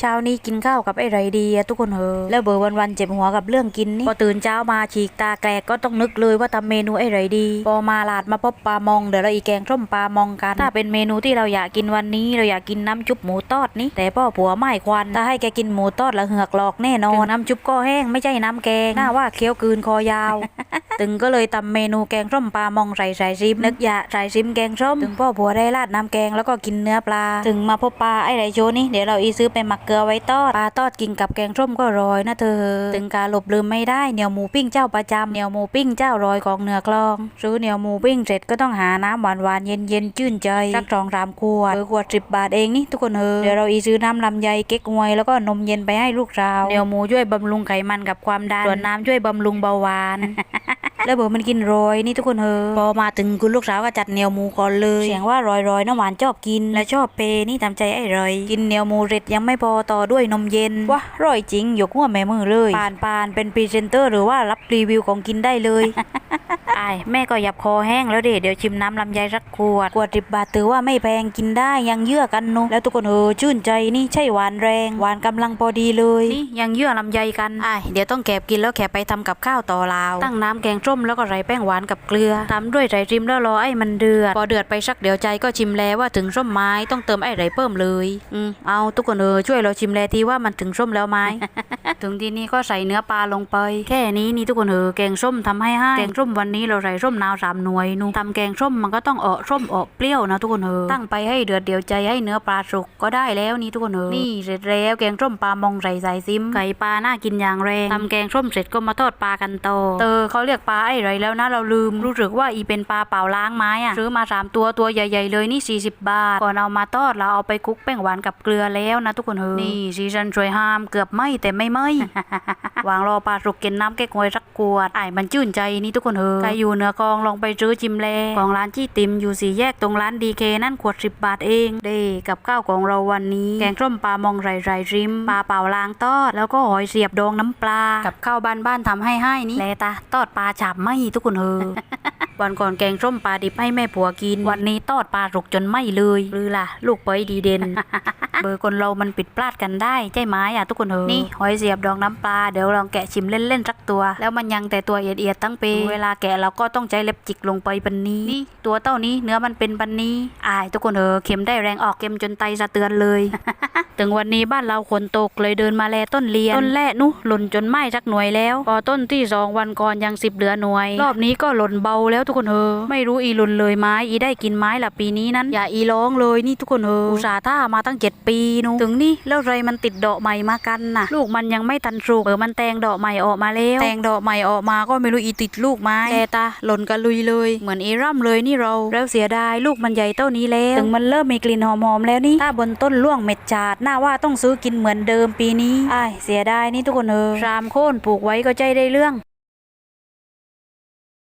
เช้านี้กินข้าวกับไอ้ไรดีอะทุกคนเฮอแล้วเบอร์วันๆเจ็บหัวกับเรื่องกินนี่พอตื่นเช้ามาฉีกตาแกลกก็ต้องนึกเลยว่าทำเมนูไอ้ไรดี พอมาลาดมาพบปลามองเดี๋ยวเราอีกแกงส้มปลามองกัน ถ้าเป็นเมนูที่เราอยากกินวันนี้ เราอยากกินน้ำจุบหมูทอดนี่แต่พ่อผัวไม่ควันถ้าให้แกกินหมูทอดแล้วเหือกหลอกแน่นอนน้ำจุบก็แห้งไม่ใช่น้ำแกงน่าว่าเคี้ยวกืนคอยาวตึงก็เลยทำเมนูแกงส้มปลามองใส่ใส่ซิมนึกอยากใส่ซิมแกงส้ม ถึงพ่อผัวได้ราดน้ำแกงแล้วก็กินเนื้อปลา ถึงมาพบปลาไอ้ไรโชนี่เดี๋ยวเราอีซื้อไปหมักเกลือไว้ทอดปลาทอดกินกับแกงส้มก็อรอยนะเธอ ถึงการหลบลืมไม่ได้เหนียวหมูปิ้งเจ้าประจำเหนียวหมูปิ้งเจ้ารอยของเหนือคลองซื้อเหนียวหมูปิ้งเสร็จก็ต้องหาน้ำหวานหวานๆเย็นเย็นๆชื่นใจสักสองสามขวดเออขวดสิบบาทเองนี่ทุกคนเออเดี๋ยวเราอีซื้อน้ำลำไยเก๊กฮวยแล้วก็นมเย็นไปให้ลูกสาวเหนียวหมูช่วยบำรุงไขมันกับความดันส่วนน้ำช่วยบำรุงเบาหวาน แล้วบอกมันกินโรยนี่ทุกคนเฮอพอมาถึงคุณลูกสาวก็จัดเหนียวหมูก่อนเลยเสียงว่ารอยรอยๆน้ำหวานชอบกิน และชอบเปย์นี่ตามใจไอ้รอย กินเหนียวหมูเร็ดยังไม่พอต่อด้วยนมเย็นว้าร่อยจริงยกหัวแม่มือเลยปานปานเป็นพรีเซนเตอร์ หรือว่ารับรีวิวของกินได้เลยไอ้ายแม่ก็หยับคอแห้งแล้วเดเดี๋ยวชิมน้ำลำไยสักขวดขวดสิบบาทถือว่าไม่แพงกินได้ยังเยื่อกันนุแล้วทุกคนเออชื่นใจนี่ใช่หวานแรง หวานกำลังพอดีเลยนี่ยังเยื่อลำไยกันไอ้ายเดี๋ยวต้องแกบกินแล้วแกบไปทำกับข้าวต่อลาว ตั้งน้ำแกงส้มแล้วก็ใส่แป้งหวานกับเกลือตามด้วยใส่ริมแล้วรอไอ้มันเดือด พอเดือดไปสักเดี๋ยวใจก็ชิมแล้วว่าถึงส้มไม้ต้องเติมไอ้ไรเพิ่มเลยอืมเอาทุกคนเออช่วยเราชิมแลทีว่ามันถึงส้มแล้วไหมถึงที่นี่ก็ใส่เนื้อปลาลงไป แค่นี้นี่ทุกคนเออแกงส้มทำให้ให้แกงส้มวันนี้เราใส่ส้มนาวสามหน่วยนูทำแกงส้มมันก็ต้องเออส้มเออเปรี้ยวนะทุกคนเออตั้งไปให้เดือดเดียวใจให้เนื้อปลาสุกก็ได้แล้วนี่ทุกคนเออนี่เสร็จแล้วแกงส้มปลามองใส่ใส่ซิมไก่ปลาน่ากินอย่างแรงทำแกงส้มเสร็จก็มาทอดปลากันต่อเตอเขาเรียกปลาไอ้ไรแล้วนะเราลืม รู้สึกว่าอีเป็นปลาเปล่าล้างไม้อะซื้อมาสามตัวตัวใหญ่ๆเลยนี่ 40 บาท ก่อนเอามาทอดเราเอาไปคุกแป้งหวานกับเกลือแล้วนะทุกคนเออนี่ซีซันสวยห้ามเกือบไหมแต่ไม่ไหมวางรอปลาสุกกินน้ำแก้กวยสักขวดไอ้มันชื่นใจนี่ทุกคนเฮอใครอยู่เหนือกองลองไปซื้อจิมแลของร้านจี้ติมอยู่สี่แยกตรงร้านดีเคนั่นขวดสิบบาทเองเด้กับข้าวของเราวันนี้ แกงส้มปลามองไรไรริมปลาเปล่าล้างทอดแล้วก็หอยเสียบดองน้ำปลา กับข้าวบ้านบ้านๆทำให้ให้นี่แลตาทอดปลาฉาบไหมทุกคนเฮอวันก่อนแกงส้มปลาดิบให้แม่ผัวกิน วันนี้ทอดปลาสุกจนไหมเลยหรือล่ะ ลูกเปยดีเด่นเบอร์คนเรามันปิดพลาดกันได้ใช่ไหมอะทุกคนเถอะนี่หอยเสียบดองน้ำปลาเดี๋ยวลองแกะชิมเล่นๆสักตัว แล้วมันยังแต่ตัวเอียดๆตั้งเปเวลาแกะเราก็ต้องใช้เล็บจิกลงไปปันนี้นี่ตัวเต้านี้เนื้อมันเป็นปันนี้อายทุกคนเถอะเข็มได้แรงออกเข็มจนไตสะเตือนเลยถึงวันนี้บ้านเราฝนตกเลยเดินมาแลต้นเลียน ต้นแรกนุหล่นจนไหม้สักหน่วยแล้ว พอต้นที่สองวันก่อนยังสิบเหลือหน่วย รอบนี้ก็หล่นเบาแล้วทุกคนเฮอไม่รู้อีหล่นเลยไม้อีได้กินไม้ละปีนี้นั้น อย่าอีร้องเลยนี่ทุกคนเฮออุตส่าห์ท่ามาตั้งเจ็ดปีนุถึงนี่แล้วไรมันติดดอกใหม่มากันน่ะ ลูกมันยังไม่ทันสุกเออมันแตงดอกใหม่ออกมาแล้ว แตงดอกใหม่ออกมาก็ไม่รู้อีติดลูกไม้แต่ตาหล่นกันลุยเลย เหมือนอีร่ำเลยนี่เราแล้วเสียดายลูกมันใหญ่เท่านี้แล้วถึงมันเริ่มมีกลิ่นหอมๆแล้วนี่ถ้าบนต้นล่วงเม็ดจาดน่าว่าต้องซื้อกินเหมือนเดิมปีนี้อ้ายเสียดายนี่ทุกคนเออรามโค่นปลูกไว้ก็ใจได้เรื่อง